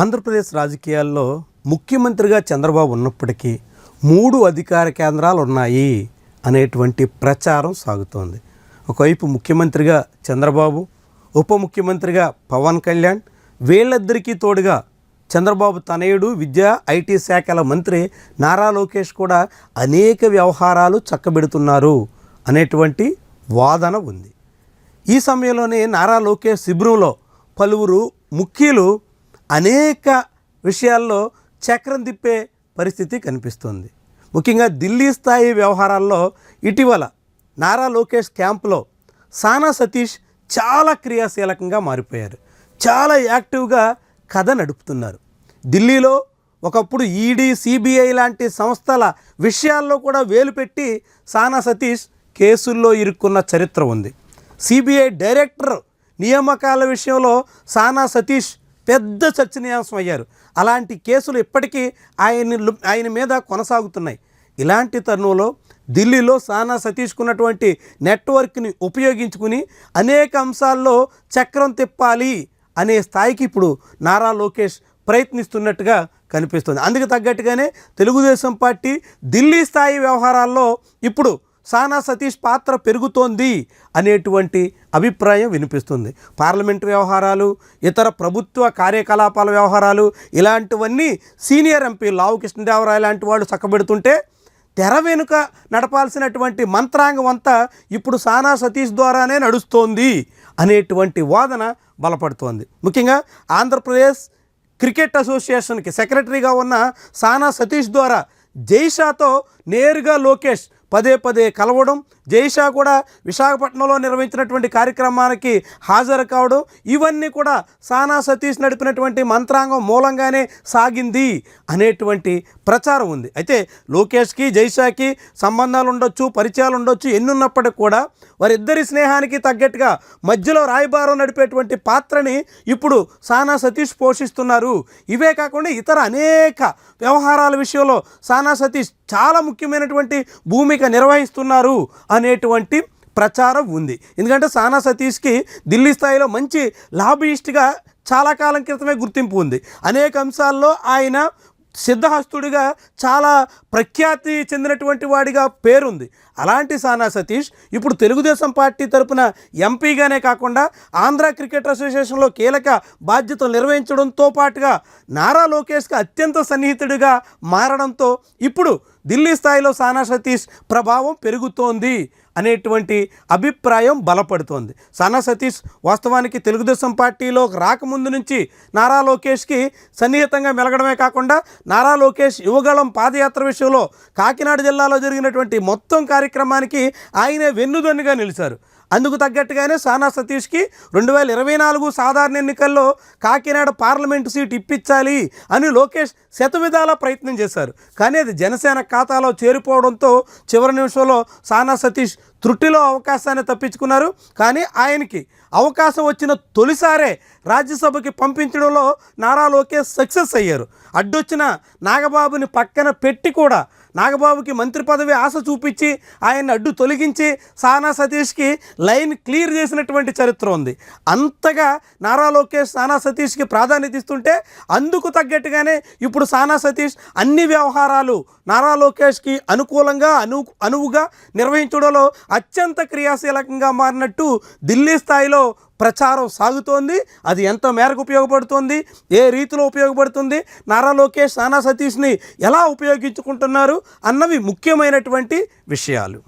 ఆంధ్రప్రదేశ్ రాజకీయాల్లో ముఖ్యమంత్రిగా చంద్రబాబు ఉన్నప్పటికీ మూడు అధికార కేంద్రాలు ఉన్నాయి అనేటువంటి ప్రచారం సాగుతోంది. ఒకవైపు ముఖ్యమంత్రిగా చంద్రబాబు ఉప ముఖ్యమంత్రిగా పవన్ కళ్యాణ్ వీళ్ళిద్దరికీ తోడుగా చంద్రబాబు తనయుడు విద్యా ఐటీ శాఖల మంత్రి నారా లోకేష్ కూడా అనేక వ్యవహారాలు చక్కబెడుతున్నారు అనేటువంటి వాదన ఉంది. ఈ సమయంలోనే నారా లోకేష్ శిబిరంలో పలువురు ముఖ్యులు అనేక విషయాల్లో చక్రం తిప్పే పరిస్థితి కనిపిస్తుంది. ముఖ్యంగా ఢిల్లీ స్థాయి వ్యవహారాల్లో ఇటీవల నారా లోకేష్ క్యాంపులో సానా సతీష్ చాలా క్రియాశీలకంగా మారిపోయారు. చాలా యాక్టివ్గా కథ నడుపుతున్నారు. ఢిల్లీలో ఒకప్పుడు ఈడీ సిబిఐ లాంటి సంస్థల విషయాల్లో కూడా వేలు పెట్టి సానా సతీష్ కేసుల్లో ఇరుక్కున్న చరిత్ర ఉంది. సిబిఐ డైరెక్టర్ నియామకాల విషయంలో సానా సతీష్ పెద్ద చర్చనీయాంశం అయ్యారు. అలాంటి కేసులు ఇప్పటికీ ఆయన ఆయన మీద కొనసాగుతున్నాయి. ఇలాంటి తరుణంలో ఢిల్లీలో సానా సతీష్కున్నటువంటి నెట్వర్క్ని ఉపయోగించుకుని అనేక అంశాల్లో చక్రం తిప్పాలి అనే స్థాయికి ఇప్పుడు నారా లోకేష్ ప్రయత్నిస్తున్నట్టుగా కనిపిస్తుంది. అందుకు తగ్గట్టుగానే తెలుగుదేశం పార్టీ ఢిల్లీ స్థాయి వ్యవహారాల్లో ఇప్పుడు సానా సతీష్ పాత్ర పెరుగుతోంది అనేటువంటి అభిప్రాయం వినిపిస్తుంది. పార్లమెంట్ వ్యవహారాలు ఇతర ప్రభుత్వ కార్యకలాపాల వ్యవహారాలు ఇలాంటివన్నీ సీనియర్ ఎంపీ లావు కృష్ణదేవరాయ లాంటి వాళ్ళు చక్కబెడుతుంటే తెర వెనుక నడపాల్సినటువంటి మంత్రాంగం అంతా ఇప్పుడు సానా సతీష్ ద్వారానే నడుస్తోంది అనేటువంటి వాదన బలపడుతోంది. ముఖ్యంగా ఆంధ్రప్రదేశ్ క్రికెట్ అసోసియేషన్కి సెక్రటరీగా ఉన్న సానా సతీష్ ద్వారా జైషాతో నేరుగా లోకేష్ పదే పదే కలవడం జైషా కూడా విశాఖపట్నంలో నిర్వహించినటువంటి కార్యక్రమానికి హాజరు కావడం ఇవన్నీ కూడా సానా సతీష్ నడిపినటువంటి మంత్రాంగం మూలంగానే సాగింది అనేటువంటి ప్రచారం ఉంది. అయితే లోకేష్కి జైషాకి సంబంధాలు ఉండొచ్చు పరిచయాలు ఉండొచ్చు ఎన్నున్నప్పటికి కూడా వారిద్దరి స్నేహానికి తగ్గట్టుగా మధ్యలో రాయబారం నడిపేటువంటి పాత్రని ఇప్పుడు సానా సతీష్ పోషిస్తున్నారు. ఇవే కాకుండా ఇతర అనేక వ్యవహారాల విషయంలో సానా సతీష్ చాలా ముఖ్యమైనటువంటి భూమిక నిర్వహిస్తున్నారు. అనేటువంటి ప్రచారం ఉంది. ఎందుకంటే సానా సతీష్కి ఢిల్లీ స్థాయిలో మంచి లాబియిస్ట్గా చాలా కాలం క్రితమే గుర్తింపు ఉంది. అనేక అంశాల్లో ఆయన సిద్ధహస్తుడిగా చాలా ప్రఖ్యాతి చెందినటువంటి వాడిగా పేరుంది. అలాంటి సానా సతీష్ ఇప్పుడు తెలుగుదేశం పార్టీ తరపున ఎంపీగానే కాకుండా ఆంధ్ర క్రికెట్ అసోసియేషన్లో కీలక బాధ్యతలు నిర్వహించడంతో పాటుగా నారా లోకేష్కి అత్యంత సన్నిహితుడిగా మారడంతో ఇప్పుడు ఢిల్లీ స్థాయిలో సానా సతీష్ ప్రభావం పెరుగుతోంది అనేటువంటి అభిప్రాయం బలపడుతోంది. సానా సతీష్ వాస్తవానికి తెలుగుదేశం పార్టీలో రాకముందు నుంచి నారా లోకేష్కి సన్నిహితంగా మెలగడమే కాకుండా నారా లోకేష్ యువగళం పాదయాత్ర విషయంలో కాకినాడ జిల్లాలో జరిగినటువంటి మొత్తం కార్యక్రమానికి ఆయనే వెన్నుదన్నుగా నిలిచారు. అందుకు తగ్గట్టుగానే సానా సతీష్కి రెండు వేల ఇరవై నాలుగు సాధారణ ఎన్నికల్లో కాకినాడ పార్లమెంటు సీట్ ఇప్పించాలి అని లోకేష్ శతవిధాల ప్రయత్నం చేశారు. కానీ అది జనసేన ఖాతాలో చేరిపోవడంతో చివరి నిమిషంలో సానా సతీష్ త్రుటిలో అవకాశాన్ని తప్పించుకున్నారు. కానీ ఆయనకి అవకాశం వచ్చిన తొలిసారే రాజ్యసభకి పంపించడంలో నారా లోకేష్ సక్సెస్ అయ్యారు. అడ్డొచ్చిన నాగబాబుని పక్కన పెట్టి కూడా నాగబాబుకి మంత్రి పదవి ఆశ చూపించి ఆయన అడ్డు తొలగించి సానా సతీష్కి లైన్ క్లియర్ చేసినటువంటి చరిత్ర ఉంది. అంతగా నారా లోకేష్ సానా సతీష్కి ప్రాధాన్యత ఇస్తుంటే అందుకు తగ్గట్టుగానే ఇప్పుడు సానా సతీష్ అన్ని వ్యవహారాలు నారా లోకేష్కి అనుకూలంగా అను అనువుగా నిర్వహించడంలో అత్యంత క్రియాశీలకంగా మారినట్టు ఢిల్లీ స్థాయిలో ప్రచారం సాగుతోంది. అది ఎంత మేరకు ఉపయోగపడుతుంది. ఏ రీతిలో ఉపయోగపడుతుంది? నారా లోకేష్ సానా సతీష్ని ఎలా ఉపయోగించుకుంటున్నారు? అన్నవి ముఖ్యమైనటువంటి విషయాలు.